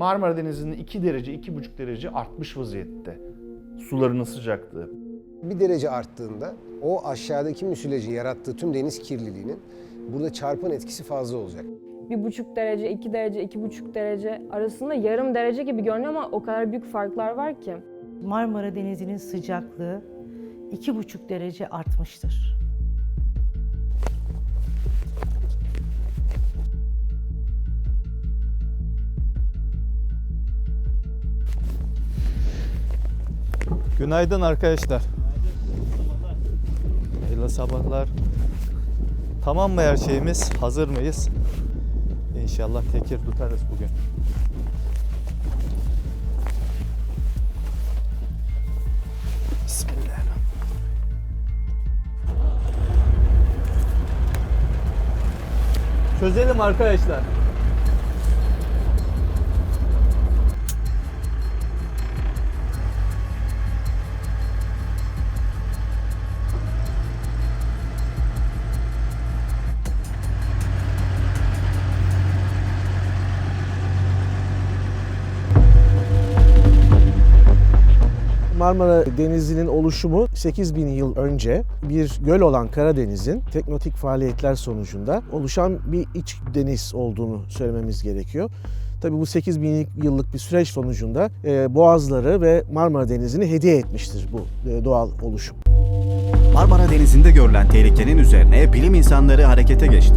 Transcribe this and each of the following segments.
Marmara Denizi'nin 2 derece, 2,5 derece artmış vaziyette. Sularının sıcaklığı. Bir derece arttığında o aşağıdaki müsilajın yarattığı tüm deniz kirliliğinin burada çarpan etkisi fazla olacak. bir buçuk derece, iki derece, iki buçuk derece arasında yarım derece gibi görünüyor ama o kadar büyük farklar var ki. Marmara Denizi'nin sıcaklığı iki buçuk derece artmıştır. Günaydın arkadaşlar. Hayırlı sabahlar. Tamam mı her şeyimiz? Hazır mıyız? İnşallah tekir tutarız bugün. Bismillahirrahmanirrahim. Çözelim arkadaşlar. Marmara Denizi'nin oluşumu 8000 yıl önce bir göl olan Karadeniz'in teknotik faaliyetler sonucunda oluşan bir iç deniz olduğunu söylememiz gerekiyor. Tabii bu 8000 yıllık bir süreç sonucunda e, boğazları ve Marmara Denizi'ni hediye etmiştir bu e, doğal oluşum. Marmara Denizi'nde görülen tehlikenin üzerine bilim insanları harekete geçti.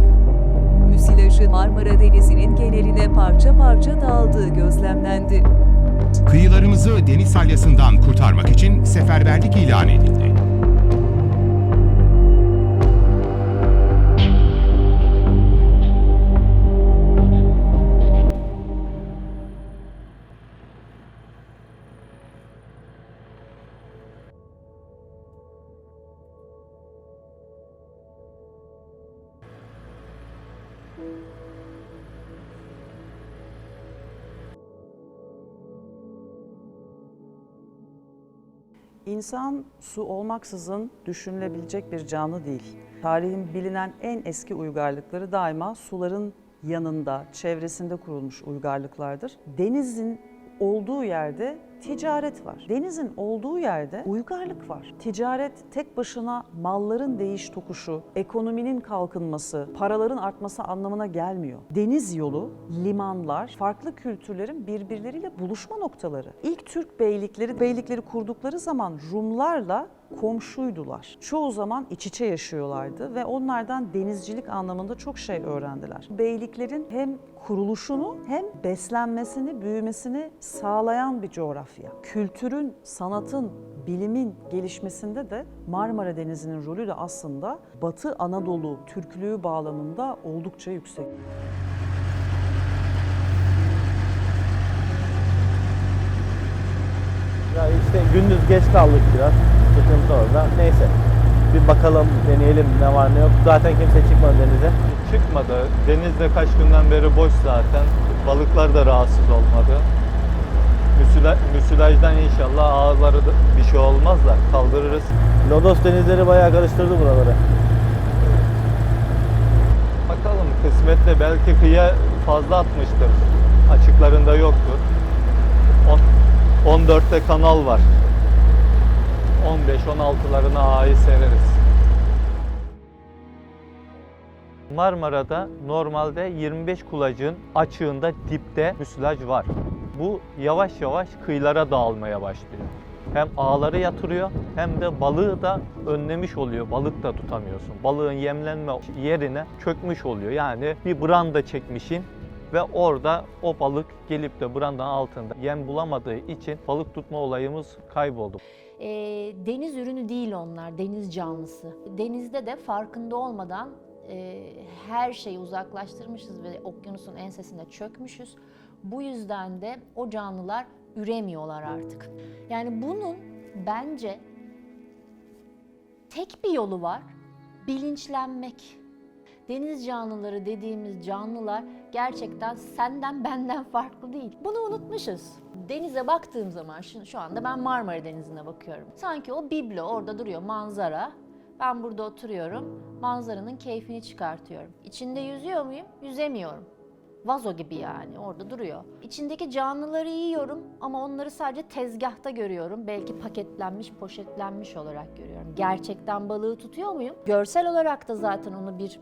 Müsilajın Marmara Denizi'nin geneline parça parça dağıldığı gözlemlendi. Kıyılarımızı deniz salyasından kurtarmak için seferberlik ilan edildi. İnsan su olmaksızın düşünülebilecek bir canlı değil. Tarihin bilinen en eski uygarlıkları daima suların yanında, çevresinde kurulmuş uygarlıklardır. Denizin olduğu yerde ticaret var. Denizin olduğu yerde uygarlık var. Ticaret tek başına malların değiş tokuşu, ekonominin kalkınması, paraların artması anlamına gelmiyor. Deniz yolu, limanlar, farklı kültürlerin birbirleriyle buluşma noktaları. İlk Türk beylikleri, beylikleri kurdukları zaman Rumlarla komşuydular. Çoğu zaman iç içe yaşıyorlardı ve onlardan denizcilik anlamında çok şey öğrendiler. Beyliklerin hem kuruluşunu hem beslenmesini, büyümesini sağlayan bir coğrafya. Kültürün, sanatın, bilimin gelişmesinde de Marmara Denizi'nin rolü de aslında Batı Anadolu Türklüğü bağlamında oldukça yüksek. Ya işte gündüz geç kaldık biraz. Sıkıntı orada. Neyse. Bir bakalım, deneyelim ne var ne yok. Zaten kimse çıkmadı denize. Çıkmadı. Denizde kaç günden beri boş zaten. Balıklar da rahatsız olmadı. Müsila, müsilajdan inşallah ağızları da bir şey olmaz da kaldırırız. Lodos denizleri bayağı karıştırdı buraları. Bakalım kısmetle belki kıyıya fazla atmıştır. Açıklarında yoktur. On- 14'te kanal var. 15-16'larına ağayı sereriz. Marmara'da normalde 25 kulacın açığında dipte müsilaj var. Bu yavaş yavaş kıyılara dağılmaya başlıyor. Hem ağları yatırıyor hem de balığı da önlemiş oluyor. Balık da tutamıyorsun. Balığın yemlenme yerine çökmüş oluyor. Yani bir branda çekmişin ve orada o balık gelip de brandanın altında yem bulamadığı için balık tutma olayımız kayboldu. E, deniz ürünü değil onlar, deniz canlısı. Denizde de farkında olmadan e, her şeyi uzaklaştırmışız ve okyanusun ensesinde çökmüşüz. Bu yüzden de o canlılar üremiyorlar artık. Yani bunun bence tek bir yolu var, bilinçlenmek. Deniz canlıları dediğimiz canlılar gerçekten senden benden farklı değil. Bunu unutmuşuz. Denize baktığım zaman şu, şu anda ben Marmara Denizi'ne bakıyorum. Sanki o biblo orada duruyor manzara. Ben burada oturuyorum. Manzaranın keyfini çıkartıyorum. İçinde yüzüyor muyum? Yüzemiyorum. Vazo gibi yani orada duruyor. İçindeki canlıları yiyorum ama onları sadece tezgahta görüyorum. Belki paketlenmiş, poşetlenmiş olarak görüyorum. Gerçekten balığı tutuyor muyum? Görsel olarak da zaten onu bir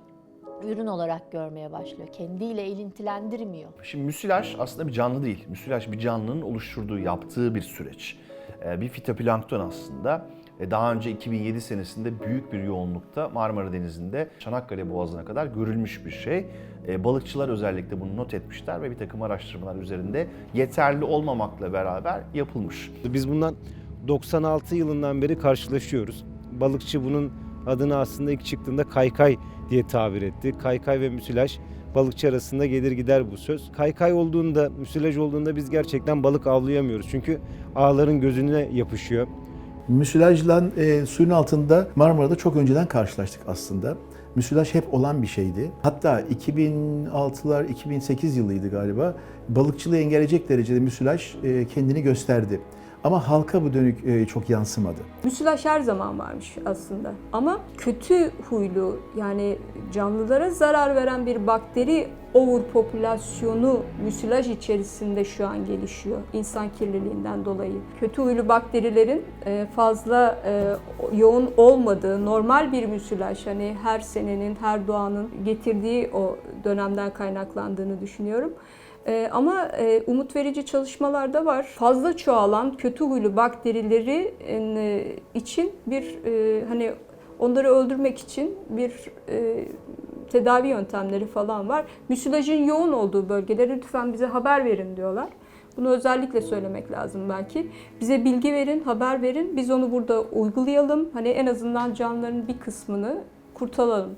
ürün olarak görmeye başlıyor. Kendiyle ilintilendirmiyor. Şimdi müsilaj aslında bir canlı değil. Müsilaj bir canlının oluşturduğu, yaptığı bir süreç. Ee, Bir fitoplankton aslında. Daha önce 2007 senesinde büyük bir yoğunlukta Marmara Denizi'nde Çanakkale Boğazı'na kadar görülmüş bir şey. Ee, Balıkçılar özellikle bunu not etmişler ve bir takım araştırmalar üzerinde yeterli olmamakla beraber yapılmış. Biz bundan 96 yılından beri karşılaşıyoruz. Balıkçı bunun adını aslında ilk çıktığında kaykay diye tabir etti. Kaykay ve müsilaj balıkçı arasında gelir gider bu söz. Kaykay olduğunda, müsilaj olduğunda biz gerçekten balık avlayamıyoruz. Çünkü ağların gözüne yapışıyor. Müsilajla e, suyun altında Marmara'da çok önceden karşılaştık aslında. Müsilaj hep olan bir şeydi. Hatta 2006'lar, 2008 yılıydı galiba. Balıkçılığı engelleyecek derecede müsilaj e, kendini gösterdi. Ama halka bu dönük e, çok yansımadı. Müsilaj her zaman varmış aslında. Ama kötü huylu yani canlılara zarar veren bir bakteri overpopülasyonu müsilaj içerisinde şu an gelişiyor insan kirliliğinden dolayı. Kötü huylu bakterilerin e, fazla e, yoğun olmadığı normal bir müsilaj hani her senenin her doğanın getirdiği o dönemden kaynaklandığını düşünüyorum. Ee, ama e, umut verici çalışmalar da var. Fazla çoğalan kötü huylu bakterileri e, için bir e, hani onları öldürmek için bir e, tedavi yöntemleri falan var. Müsilajın yoğun olduğu bölgelere lütfen bize haber verin diyorlar. Bunu özellikle söylemek lazım belki. Bize bilgi verin, haber verin. Biz onu burada uygulayalım. Hani en azından canlıların bir kısmını kurtaralım.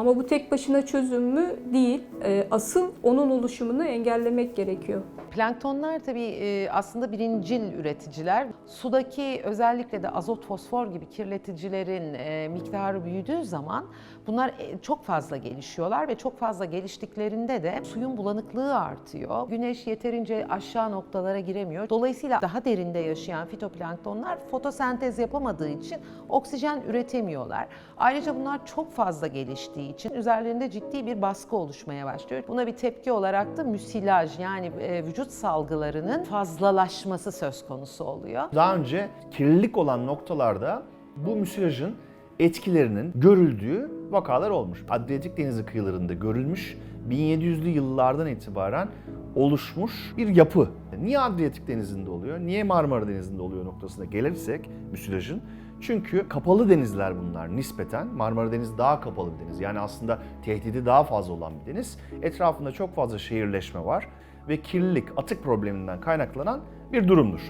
Ama bu tek başına çözüm mü? Değil. Ee, Asıl onun oluşumunu engellemek gerekiyor. Planktonlar tabii e, aslında birincil üreticiler. Sudaki özellikle de azot, fosfor gibi kirleticilerin e, miktarı büyüdüğü zaman bunlar e, çok fazla gelişiyorlar ve çok fazla geliştiklerinde de suyun bulanıklığı artıyor. Güneş yeterince aşağı noktalara giremiyor. Dolayısıyla daha derinde yaşayan fitoplanktonlar fotosentez yapamadığı için oksijen üretemiyorlar. Ayrıca bunlar çok fazla geliştiği için üzerlerinde ciddi bir baskı oluşmaya başlıyor. Buna bir tepki olarak da müsilaj yani e, vücut salgılarının fazlalaşması söz konusu oluyor. Daha önce kirlilik olan noktalarda bu müsilajın etkilerinin görüldüğü vakalar olmuş. Adriyatik Denizi kıyılarında görülmüş 1700'lü yıllardan itibaren oluşmuş bir yapı. Niye Adriyatik Denizi'nde oluyor, niye Marmara Denizi'nde oluyor noktasına gelirsek müsilajın çünkü kapalı denizler bunlar nispeten. Marmara Denizi daha kapalı bir deniz. Yani aslında tehdidi daha fazla olan bir deniz. Etrafında çok fazla şehirleşme var ve kirlilik, atık probleminden kaynaklanan bir durumdur.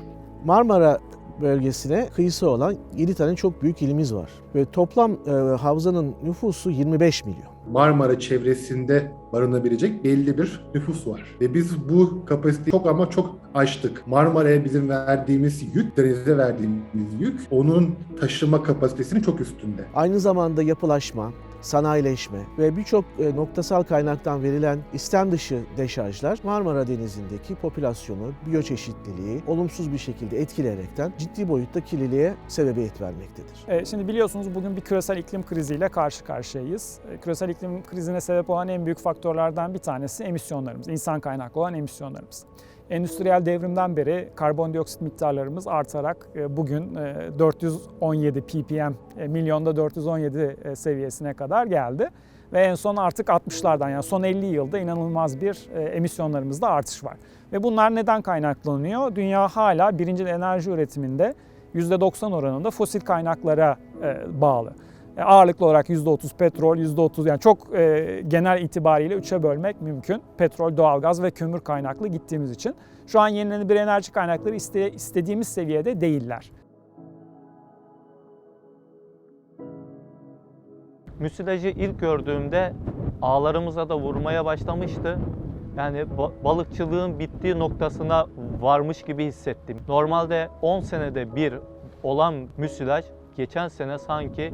Marmara bölgesine kıyısı olan 7 tane çok büyük ilimiz var. Ve toplam e, havzanın nüfusu 25 milyon. Marmara çevresinde barınabilecek belli bir nüfus var. Ve biz bu kapasiteyi çok ama çok aştık. Marmara'ya bizim verdiğimiz yük, denize verdiğimiz yük onun taşıma kapasitesinin çok üstünde. Aynı zamanda yapılaşma, sanayileşme ve birçok e, noktasal kaynaktan verilen istem dışı deşarjlar Marmara Denizi'ndeki popülasyonu, biyoçeşitliliği olumsuz bir şekilde etkileyerekten ciddi boyutta kirliliğe sebebiyet vermektedir. E, Şimdi biliyorsunuz bugün bir küresel iklim kriziyle karşı karşıyayız. E, Küresel iklim krizine sebep olan en büyük faktörlerden bir tanesi emisyonlarımız, insan kaynaklı olan emisyonlarımız. Endüstriyel devrimden beri karbondioksit miktarlarımız artarak e, bugün e, 417 ppm, e, milyonda 417 e, seviyesine kadar geldi. Ve en son artık 60'lardan yani son 50 yılda inanılmaz bir e, emisyonlarımızda artış var. Ve bunlar neden kaynaklanıyor? Dünya hala birincil enerji üretiminde %90 oranında fosil kaynaklara e, bağlı. E, ağırlıklı olarak %30 petrol, %30 yani çok e, genel itibariyle üçe bölmek mümkün. Petrol, doğalgaz ve kömür kaynaklı gittiğimiz için. Şu an yenilenebilir enerji kaynakları iste, istediğimiz seviyede değiller. Müsilajı ilk gördüğümde ağlarımıza da vurmaya başlamıştı. Yani ba- balıkçılığın bittiği noktasına varmış gibi hissettim. Normalde 10 senede bir olan müsilaj geçen sene sanki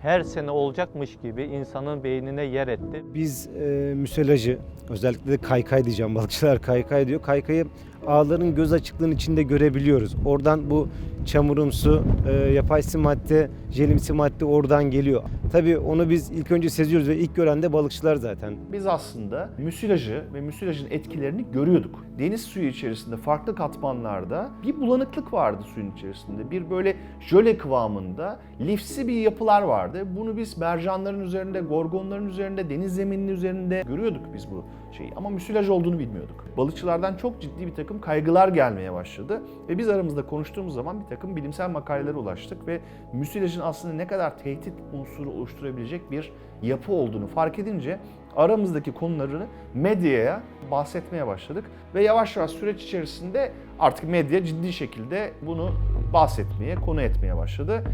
her sene olacakmış gibi insanın beynine yer etti. Biz e, müsilajı özellikle de kaykay diyeceğim balıkçılar kaykay diyor. Kaykayı ağların göz açıklığının içinde görebiliyoruz. Oradan bu çamurumsu, e, yapaysı madde, jelimsi madde oradan geliyor. Tabii onu biz ilk önce seziyoruz ve ilk gören de balıkçılar zaten. Biz aslında müsilajı ve müsilajın etkilerini görüyorduk. Deniz suyu içerisinde farklı katmanlarda bir bulanıklık vardı suyun içerisinde. Bir böyle jöle kıvamında lifsi bir yapılar vardı. Bunu biz mercanların üzerinde, gorgonların üzerinde, deniz zemininin üzerinde görüyorduk biz bu şeyi. Ama müsilaj olduğunu bilmiyorduk. Balıkçılardan çok ciddi bir takım kaygılar gelmeye başladı. Ve biz aramızda konuştuğumuz zaman bir takım bilimsel makalelere ulaştık ve müsilajın aslında ne kadar tehdit unsuru oluşturabilecek bir yapı olduğunu fark edince aramızdaki konuları medyaya bahsetmeye başladık ve yavaş yavaş süreç içerisinde artık medya ciddi şekilde bunu bahsetmeye, konu etmeye başladı.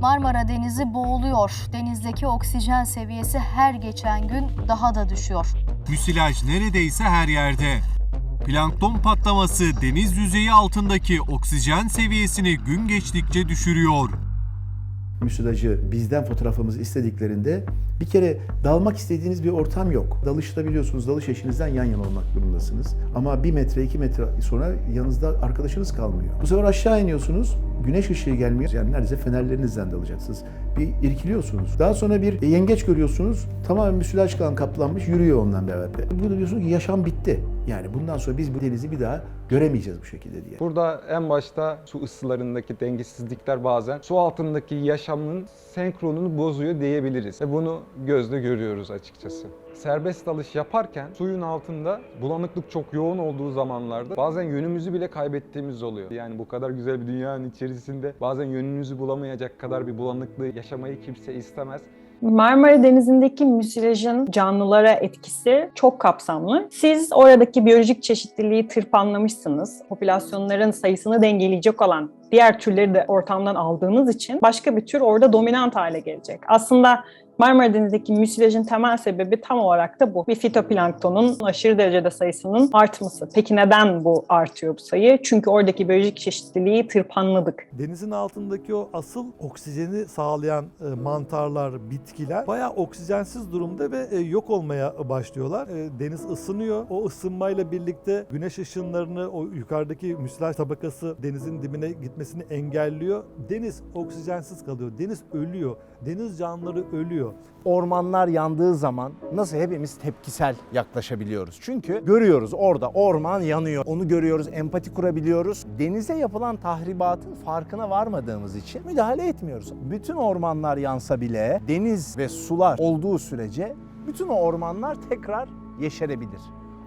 Marmara Denizi boğuluyor. Denizdeki oksijen seviyesi her geçen gün daha da düşüyor. Müsilaj neredeyse her yerde. Plankton patlaması deniz yüzeyi altındaki oksijen seviyesini gün geçtikçe düşürüyor. müsilajı bizden fotoğrafımızı istediklerinde bir kere dalmak istediğiniz bir ortam yok. Dalışta biliyorsunuz dalış eşinizden yan yana olmak durumundasınız. Ama bir metre iki metre sonra yanınızda arkadaşınız kalmıyor. Bu sefer aşağı iniyorsunuz. Güneş ışığı gelmiyor. Yani neredeyse fenerlerinizden dalacaksınız. Bir irkiliyorsunuz. Daha sonra bir yengeç görüyorsunuz. Tamamen müsilaj kan kaplanmış yürüyor ondan beraber. Burada diyorsunuz ki yaşam bitti. Yani bundan sonra biz bu denizi bir daha göremeyeceğiz bu şekilde diye. Burada en başta su ısılarındaki dengesizlikler bazen su altındaki yaşamın senkronunu bozuyor diyebiliriz. Ve bunu gözle görüyoruz açıkçası. Serbest dalış yaparken suyun altında bulanıklık çok yoğun olduğu zamanlarda bazen yönümüzü bile kaybettiğimiz oluyor. Yani bu kadar güzel bir dünyanın içerisinde bazen yönünüzü bulamayacak kadar bir bulanıklığı yaşamayı kimse istemez. Marmara Denizi'ndeki müsilajın canlılara etkisi çok kapsamlı. Siz oradaki biyolojik çeşitliliği tırpanlamışsınız. Popülasyonların sayısını dengeleyecek olan diğer türleri de ortamdan aldığınız için başka bir tür orada dominant hale gelecek. Aslında Marmara Denizi'ndeki müsilajın temel sebebi tam olarak da bu. Bir fitoplanktonun aşırı derecede sayısının artması. Peki neden bu artıyor bu sayı? Çünkü oradaki biyolojik çeşitliliği tırpanladık. Denizin altındaki o asıl oksijeni sağlayan e, mantarlar, bitkiler bayağı oksijensiz durumda ve e, yok olmaya başlıyorlar. E, Deniz ısınıyor. O ısınmayla birlikte güneş ışınlarını o yukarıdaki müsilaj tabakası denizin dibine gitmesini engelliyor. Deniz oksijensiz kalıyor. Deniz ölüyor. Deniz canlıları ölüyor. Ormanlar yandığı zaman nasıl hepimiz tepkisel yaklaşabiliyoruz? Çünkü görüyoruz orada orman yanıyor. Onu görüyoruz, empati kurabiliyoruz. Denize yapılan tahribatın farkına varmadığımız için müdahale etmiyoruz. Bütün ormanlar yansa bile deniz ve sular olduğu sürece bütün o ormanlar tekrar yeşerebilir.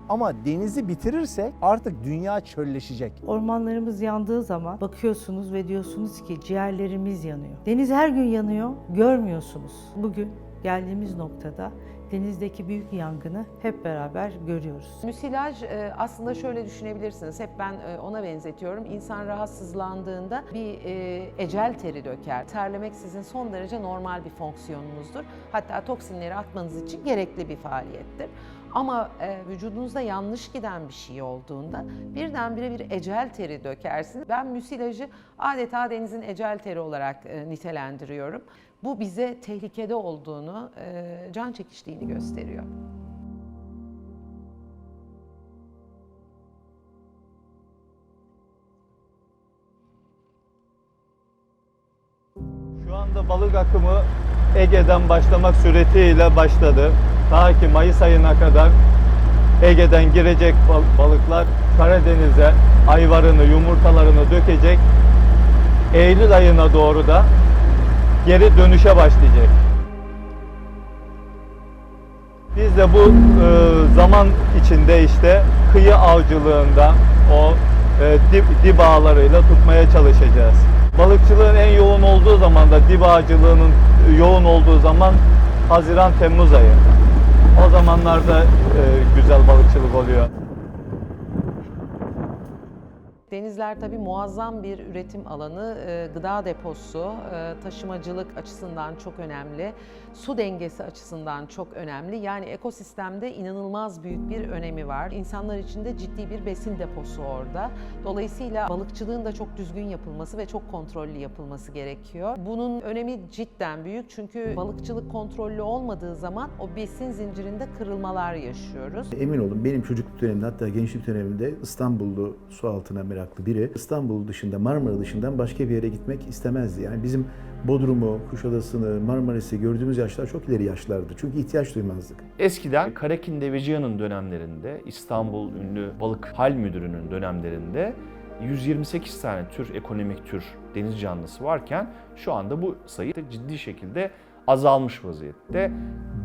Ama denizi bitirirsek artık dünya çölleşecek. Ormanlarımız yandığı zaman bakıyorsunuz ve diyorsunuz ki ciğerlerimiz yanıyor. Deniz her gün yanıyor, görmüyorsunuz. Bugün geldiğimiz noktada denizdeki büyük yangını hep beraber görüyoruz. Müsilaj e, aslında şöyle düşünebilirsiniz. Hep ben e, ona benzetiyorum. İnsan rahatsızlandığında bir e, ecel teri döker. Terlemek sizin son derece normal bir fonksiyonunuzdur. Hatta toksinleri atmanız için gerekli bir faaliyettir. Ama e, vücudunuzda yanlış giden bir şey olduğunda birdenbire bir ecel teri dökersiniz. Ben müsilajı adeta denizin ecel teri olarak e, nitelendiriyorum. Bu bize tehlikede olduğunu, e, can çekiştiğini gösteriyor. Şu anda balık akımı Ege'den başlamak suretiyle başladı. Ta ki Mayıs ayına kadar Ege'den girecek bal- balıklar Karadeniz'e ayvarını, yumurtalarını dökecek. Eylül ayına doğru da geri dönüşe başlayacak. Biz de bu e, zaman içinde işte kıyı avcılığında o e, dip, dip ağlarıyla tutmaya çalışacağız. Balıkçılığın en yoğun olduğu zaman da dip ağcılığının yoğun olduğu zaman Haziran-Temmuz ayı. O zamanlarda e, güzel balıkçılık oluyor. Denizler tabii muazzam bir üretim alanı, e, gıda deposu, e, taşımacılık açısından çok önemli, su dengesi açısından çok önemli. Yani ekosistemde inanılmaz büyük bir önemi var. İnsanlar için de ciddi bir besin deposu orada. Dolayısıyla balıkçılığın da çok düzgün yapılması ve çok kontrollü yapılması gerekiyor. Bunun önemi cidden büyük çünkü balıkçılık kontrollü olmadığı zaman o besin zincirinde kırılmalar yaşıyoruz. Emin olun benim çocukluk dönemimde hatta gençlik dönemimde İstanbullu su altına meraklı biri İstanbul dışında Marmara dışından başka bir yere gitmek istemezdi. Yani bizim Bodrum'u, Kuşadası'nı, Marmaris'i gördüğümüz yaşlar çok ileri yaşlardı. Çünkü ihtiyaç duymazdık. Eskiden Karakin Deveciyan'ın dönemlerinde, İstanbul ünlü balık hal müdürünün dönemlerinde 128 tane tür, ekonomik tür deniz canlısı varken şu anda bu sayı ciddi şekilde azalmış vaziyette.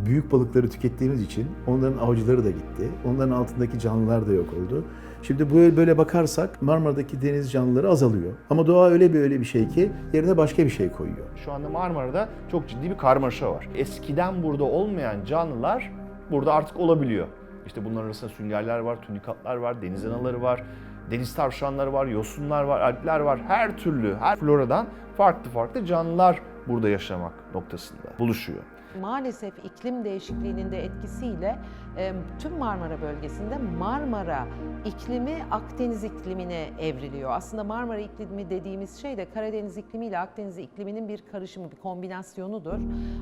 Büyük balıkları tükettiğimiz için onların avcıları da gitti. Onların altındaki canlılar da yok oldu. Şimdi böyle böyle bakarsak Marmara'daki deniz canlıları azalıyor. Ama doğa öyle bir öyle bir şey ki yerine başka bir şey koyuyor. Şu anda Marmara'da çok ciddi bir karmaşa var. Eskiden burada olmayan canlılar burada artık olabiliyor. İşte bunların arasında süngerler var, tunikatlar var, deniz anaları var, deniz tavşanları var, yosunlar var, alpler var. Her türlü, her floradan farklı farklı canlılar burada yaşamak noktasında buluşuyor. Maalesef iklim değişikliğinin de etkisiyle tüm Marmara bölgesinde Marmara iklimi Akdeniz iklimine evriliyor. Aslında Marmara iklimi dediğimiz şey de Karadeniz iklimi ile Akdeniz ikliminin bir karışımı, bir kombinasyonudur.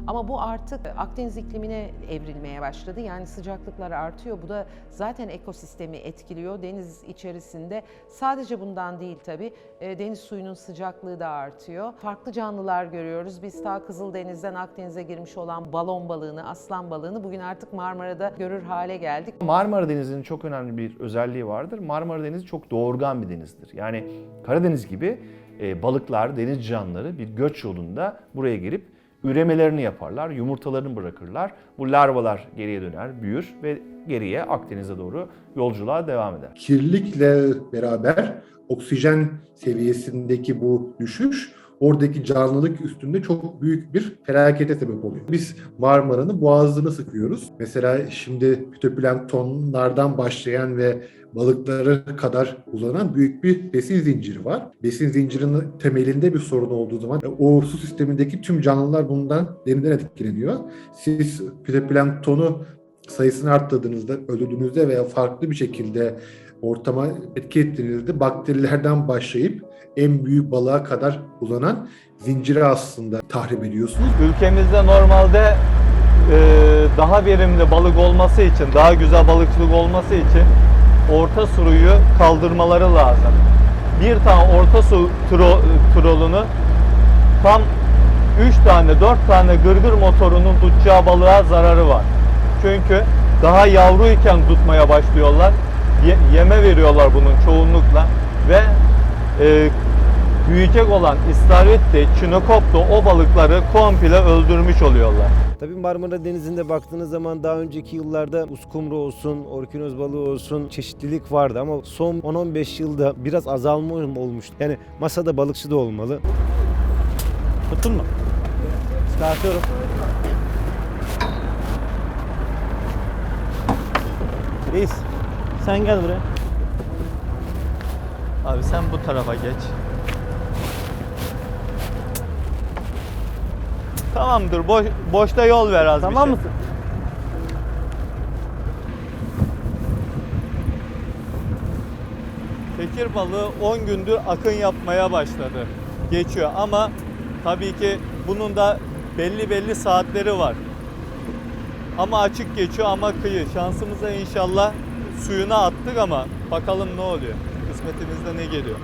Ama bu artık Akdeniz iklimine evrilmeye başladı. Yani sıcaklıklar artıyor. Bu da zaten ekosistemi etkiliyor. Deniz içerisinde sadece bundan değil tabii. e, Deniz suyunun sıcaklığı da artıyor. Farklı canlılar görüyoruz. Biz ta Kızıldeniz'den Akdeniz'e girmiş olan balon balığını, aslan balığını bugün artık Marmara'da görür hale geldik. Marmara Denizi'nin çok önemli bir özelliği vardır. Marmara Denizi çok doğurgan bir denizdir. Yani Karadeniz gibi e, balıklar, deniz canlıları bir göç yolunda buraya gelip üremelerini yaparlar, yumurtalarını bırakırlar. Bu larvalar geriye döner, büyür ve geriye Akdeniz'e doğru yolculuğa devam eder. kirlilikle beraber oksijen seviyesindeki bu düşüş oradaki canlılık üstünde çok büyük bir felakete sebep oluyor. Biz Marmara'nın boğazını sıkıyoruz. Mesela şimdi fitoplanktonlardan başlayan ve balıklara kadar uzanan büyük bir besin zinciri var. Besin zincirinin temelinde bir sorun olduğu zaman e, o su sistemindeki tüm canlılar bundan derinden etkileniyor. Siz fitoplanktonu sayısını arttırdığınızda, öldürdüğünüzde veya farklı bir şekilde ortama etki ettiğinizde bakterilerden başlayıp en büyük balığa kadar uzanan zinciri aslında tahrip ediyorsunuz. Ülkemizde normalde e, daha verimli balık olması için, daha güzel balıkçılık olması için orta suyu kaldırmaları lazım. Bir tane orta su tro, trolunu tam 3 tane 4 tane gırgır motorunun tutacağı balığa zararı var. Çünkü daha yavruyken tutmaya başlıyorlar. Ye- yeme veriyorlar bunun çoğunlukla ve e, büyüyecek olan istavrit de, çinokop da o balıkları komple öldürmüş oluyorlar. Tabii Marmara Denizi'nde baktığınız zaman daha önceki yıllarda uskumru olsun, orkinoz balığı olsun çeşitlilik vardı ama son 10-15 yılda biraz azalma olmuş. Yani masada balıkçı da olmalı. Tuttun mu? Çıkartıyorum. Reis sen gel buraya. Abi sen bu tarafa geç. Tamamdır. Boş, boşta yol ver az Tamam bir şey. mısın? Tekir balığı 10 gündür akın yapmaya başladı. Geçiyor ama tabii ki bunun da belli belli saatleri var. Ama açık geçiyor ama kıyı. Şansımıza inşallah suyuna attık ama bakalım ne oluyor. Kısmetimizde ne geliyor.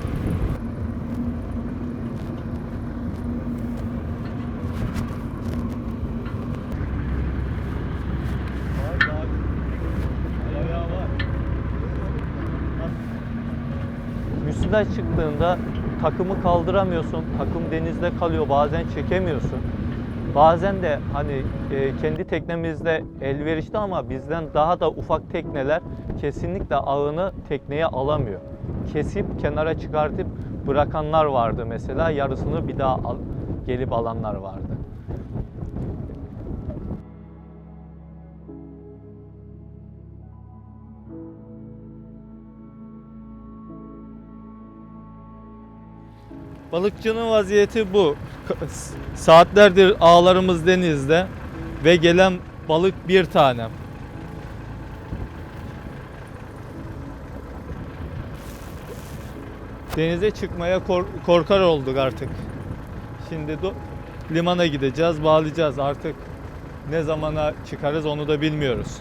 Müsilaj çıktığında takımı kaldıramıyorsun. Takım denizde kalıyor. Bazen çekemiyorsun. Bazen de hani e, kendi teknemizde elverişli ama bizden daha da ufak tekneler kesinlikle ağını tekneye alamıyor. Kesip kenara çıkartıp bırakanlar vardı mesela. Yarısını bir daha al, gelip alanlar vardı. Balıkçının vaziyeti bu. Saatlerdir ağlarımız denizde ve gelen balık bir tane. Denize çıkmaya kork- korkar olduk artık. Şimdi limana gideceğiz, bağlayacağız artık. Ne zamana çıkarız onu da bilmiyoruz.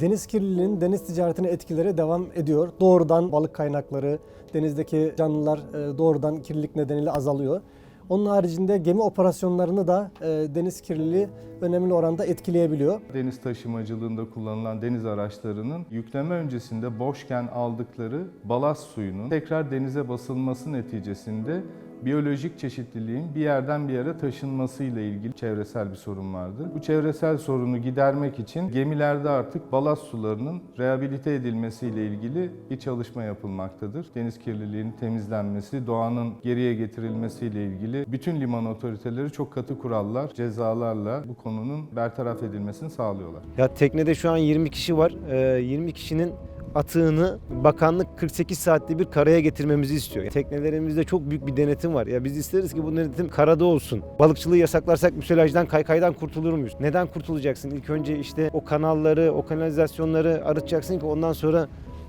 Deniz kirliliğinin deniz ticaretine etkileri devam ediyor. Doğrudan balık kaynakları, denizdeki canlılar e, doğrudan kirlilik nedeniyle azalıyor. Onun haricinde gemi operasyonlarını da e, deniz kirliliği önemli oranda etkileyebiliyor. Deniz taşımacılığında kullanılan deniz araçlarının yükleme öncesinde boşken aldıkları balast suyunun tekrar denize basılması neticesinde biyolojik çeşitliliğin bir yerden bir yere taşınması ile ilgili çevresel bir sorun vardı. Bu çevresel sorunu gidermek için gemilerde artık balast sularının rehabilite edilmesi ile ilgili bir çalışma yapılmaktadır. Deniz kirliliğinin temizlenmesi, doğanın geriye getirilmesi ile ilgili bütün liman otoriteleri çok katı kurallar, cezalarla bu konunun bertaraf edilmesini sağlıyorlar. Ya teknede şu an 20 kişi var. Ee, 20 kişinin atığını bakanlık 48 saatte bir karaya getirmemizi istiyor. Teknelerimizde çok büyük bir denetim var. Ya biz isteriz ki bu denetim karada olsun. Balıkçılığı yasaklarsak müsilajdan, kaykaydan kurtulur muyuz? Neden kurtulacaksın? İlk önce işte o kanalları, o kanalizasyonları arıtacaksın ki ondan sonra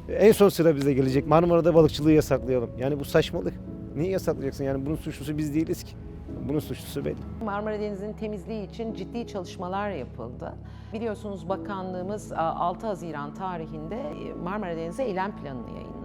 en son sıra bize gelecek. Marmara'da balıkçılığı yasaklayalım. Yani bu saçmalık. Niye yasaklayacaksın? Yani bunun suçlusu biz değiliz ki. Bunun suçlusu belli. Marmara Denizi'nin temizliği için ciddi çalışmalar yapıldı. Biliyorsunuz bakanlığımız 6 Haziran tarihinde e, Marmara Denizi eylem planını yayınladı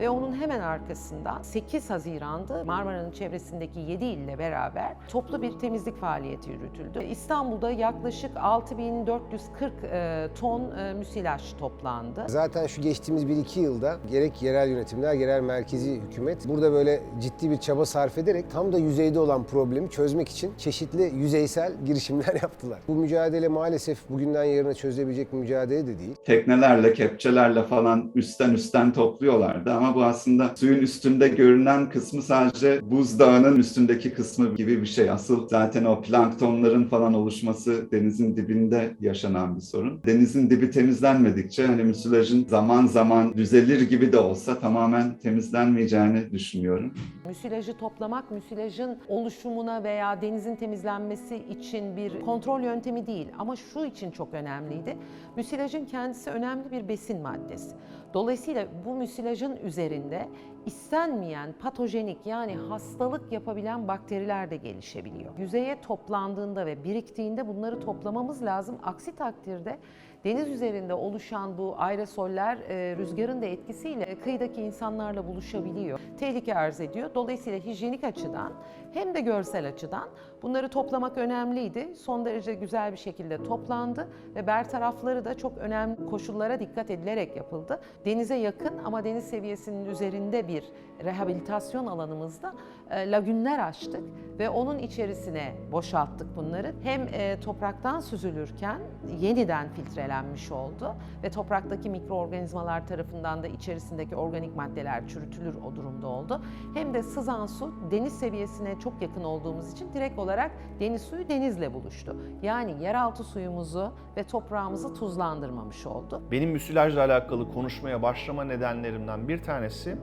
ve onun hemen arkasından 8 Haziran'da Marmara'nın çevresindeki 7 ille beraber toplu bir temizlik faaliyeti yürütüldü. İstanbul'da yaklaşık 6440 e, ton e, müsilaj toplandı. Zaten şu geçtiğimiz 1-2 yılda gerek yerel yönetimler, gerek merkezi hükümet burada böyle ciddi bir çaba sarf ederek tam da yüzeyde olan problemi çözmek için çeşitli yüzeysel girişimler yaptılar. Bu mücadele maalesef bugünden yarına çözülebilecek bir mücadele de değil. teknelerle, kepçelerle falan üstten üstten topluyorlardı ama bu aslında suyun üstünde görünen kısmı sadece buzdağının üstündeki kısmı gibi bir şey. Asıl zaten o planktonların falan oluşması denizin dibinde yaşanan bir sorun. Denizin dibi temizlenmedikçe hani müsilajın zaman zaman düzelir gibi de olsa tamamen temizlenmeyeceğini düşünüyorum. Müsilajı toplamak, müsilajın oluşumuna veya denizin temizlenmesi için bir kontrol yöntemi değil. Ama şu için çok önemliydi. Müsilajın kendisi önemli bir besin maddesi. Dolayısıyla bu müsilajın üzerinde istenmeyen patojenik yani hastalık yapabilen bakteriler de gelişebiliyor. Yüzeye toplandığında ve biriktiğinde bunları toplamamız lazım. Aksi takdirde deniz üzerinde oluşan bu aerosoller e, rüzgarın da etkisiyle kıyıdaki insanlarla buluşabiliyor. Tehlike arz ediyor. Dolayısıyla hijyenik açıdan hem de görsel açıdan bunları toplamak önemliydi. Son derece güzel bir şekilde toplandı ve bertarafları da çok önemli koşullara dikkat edilerek yapıldı. Denize yakın ama deniz seviyesinin üzerinde bir rehabilitasyon alanımızda e, lagünler açtık ve onun içerisine boşalttık bunları. Hem e, topraktan süzülürken yeniden filtrelenmiş oldu ve topraktaki mikroorganizmalar tarafından da içerisindeki organik maddeler çürütülür o durumda oldu. Hem de sızan su deniz seviyesine çok yakın olduğumuz için direkt olarak deniz suyu denizle buluştu. Yani yeraltı suyumuzu ve toprağımızı tuzlandırmamış oldu. Benim müsilajla alakalı konuşmaya başlama nedenlerimden bir tanesi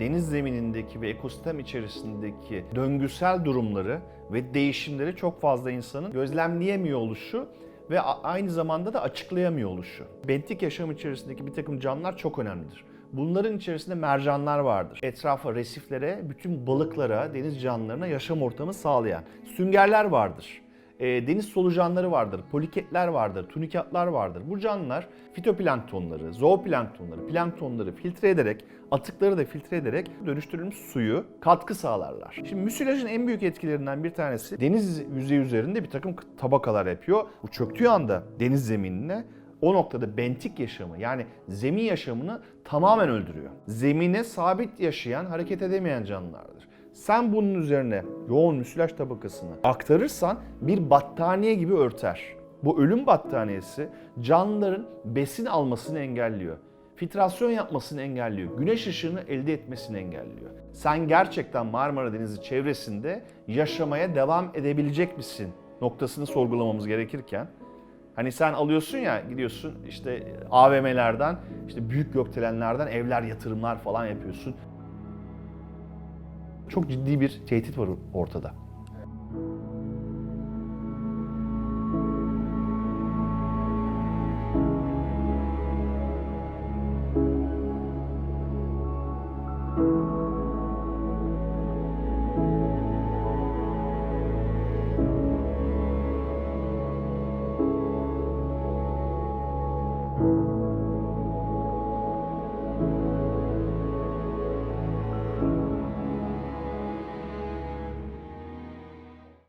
deniz zeminindeki ve ekosistem içerisindeki döngüsel durumları ve değişimleri çok fazla insanın gözlemleyemiyor oluşu ve aynı zamanda da açıklayamıyor oluşu. Bentik yaşam içerisindeki bir takım canlılar çok önemlidir. Bunların içerisinde mercanlar vardır. Etrafa, resiflere, bütün balıklara, deniz canlılarına yaşam ortamı sağlayan. Süngerler vardır. E, deniz solucanları vardır, poliketler vardır, tunikatlar vardır. Bu canlılar fitoplanktonları, zooplanktonları, planktonları filtre ederek, atıkları da filtre ederek dönüştürülmüş suyu katkı sağlarlar. Şimdi müsilajın en büyük etkilerinden bir tanesi deniz yüzeyi üzerinde bir takım tabakalar yapıyor. Bu çöktüğü anda deniz zeminine o noktada bentik yaşamı yani zemin yaşamını tamamen öldürüyor. Zemine sabit yaşayan, hareket edemeyen canlılardır. Sen bunun üzerine yoğun müsilaj tabakasını aktarırsan bir battaniye gibi örter. Bu ölüm battaniyesi canlıların besin almasını engelliyor. filtrasyon yapmasını engelliyor. Güneş ışığını elde etmesini engelliyor. Sen gerçekten Marmara Denizi çevresinde yaşamaya devam edebilecek misin noktasını sorgulamamız gerekirken Hani sen alıyorsun ya gidiyorsun işte AVM'lerden işte büyük gökdelenlerden evler yatırımlar falan yapıyorsun. Çok ciddi bir tehdit var ortada.